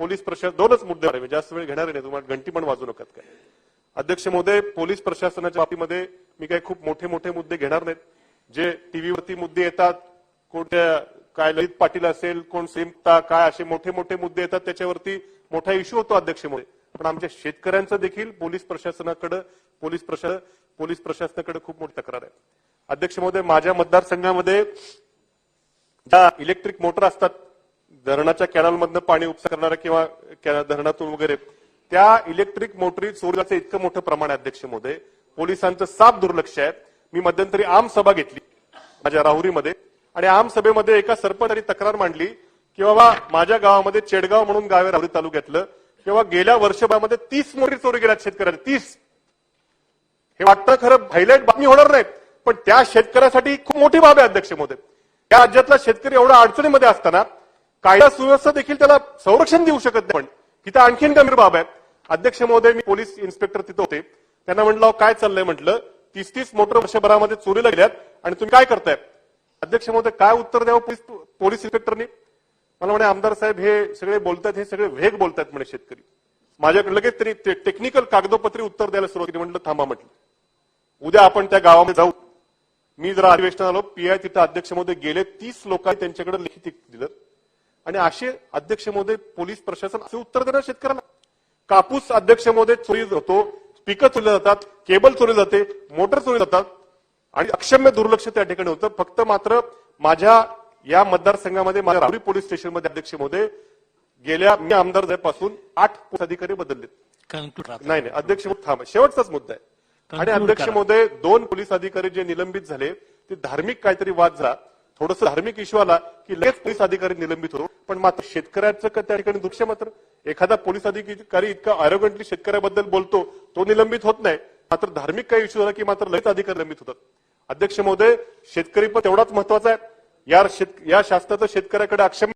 Police प्रशासन दोनच मुद्दे आहे, म्हणजे जास्त वेळ घेणार नाही तुम्हाला घंटी पण वाजू नका काय. अध्यक्ष महोदय पोलीस प्रशासनाच्या बाबतीमध्ये मी काही खूप मोठे मोठे मुद्दे घेणार नाहीत. जे टीव्हीवरती मुद्दे येतात कोणत्या काय ललित पाटील असेल कोण सेमता काय असे मोठे मोठे मुद्दे येतात त्याच्यावरती मोठा इश्यू होतो अध्यक्ष महोदय. पण आमच्या शेतकऱ्यांचं देखील पोलीस प्रशासनाकडे पोलीस प्रशासन पोलीस प्रशासनाकडे खूप मोठी तक्रार आहे. अध्यक्ष महोदय माझ्या मतदारसंघामध्ये ज्या इलेक्ट्रिक मोटर असतात धरणाच्या कॅनलमधनं पाणी उपसा करणाऱ्या किंवा धरणातून वगैरे त्या इलेक्ट्रिक मोटरी चोरीचं इतकं मोठं प्रमाण आहे अध्यक्ष महोदय. पोलिसांचं साफ दुर्लक्ष आहे. मी मध्यंतरी आम सभा घेतली माझ्या राहुरीमध्ये. आणि आम सभेमध्ये एका सरपंचाने तक्रार मांडली की बाबा माझ्या गावामध्ये चेडगाव म्हणून गाव आहे राहुरी तालुक्यातलं. किंवा गेल्या वर्षभरामध्ये तीस मोटरी चोरी गेल्यात शेतकऱ्यांनी. तीस. हे वाटतं खरं हायलाईट बातमी होणार नाही पण त्या शेतकऱ्यासाठी खूप मोठी बाब आहे अध्यक्ष महोदय. या राज्यातला शेतकरी एवढा अडचणीमध्ये असताना कायदा सुव्यवस्था देखील त्याला संरक्षण देऊ शकत नाही. पण तिथं आणखीन गंभीर बाब आहे. अध्यक्ष महोदय मी पोलीस इन्स्पेक्टर तिथं होते. त्यांना म्हटलं काय चाललंय? म्हटलं तीस तीस मोटर वर्षभरामध्ये चोरीला गेल्यात आणि तुम्ही काय करताय? अध्यक्ष महोदय काय उत्तर द्यावं पोलीस पोलीस इन्स्पेक्टरनी? मला म्हणे आमदार साहेब हे सगळे बोलतात हे सगळे वेग बोलतात म्हणे शेतकरी. माझ्याकडे लगेच तरी ते टेक्निकल कागदोपत्री उत्तर द्यायला सुरुवात केली म्हटलं थांबा म्हटलं. उद्या आपण त्या गावामध्ये जाऊ. मी जरा अधिवेशनात आलो. पीआय तिथं अध्यक्ष महोदय गेले. तीस लोकांनी त्यांच्याकडे लिखित दिलं. आणि असे अध्यक्ष महोदय पोलीस प्रशासन असे उत्तर देणार शेतकऱ्याला कापूस अध्यक्ष महोदय चोरी होतो पिकं चोरली जातात केबल चोरी जाते मोटर चोरी जातात. आणि अक्षम्य दुर्लक्ष त्या ठिकाणी होतं. फक्त मात्र माझ्या या मतदारसंघामध्ये माझ्या राहुरी पोलीस स्टेशनमध्ये अध्यक्ष महोदय गेल्या मी आमदार झाल्यापासून आठ पोलीस अधिकारी बदललेत. नाही नाही अध्यक्ष थांबा. शेवटचाच मुद्दा आहे. आणि अध्यक्ष. महोदय दोन पोलीस अधिकारी जे निलंबित झाले ते धार्मिक काहीतरी वाद झाला. थोडस धार्मिक इश्यू आला की लगेच पोलीस अधिकारी निलंबित होतो. पण मात्र शेतकऱ्याचं त्या ठिकाणी दृश्य मात्र एखादा पोलीस अधिकारी इतका आरोग्यंटली शेतकऱ्याबद्दल बोलतो तो निलंबित होत नाही. मात्र धार्मिक काही इश्यू झाला की मात्र लगेच अधिकारी निलंबित होतात. अध्यक्ष महोदय शेतकरी पण तेवढाच महत्त्वाचा आहे. या शेत या शासनाचं शेतकऱ्याकडे अक्षम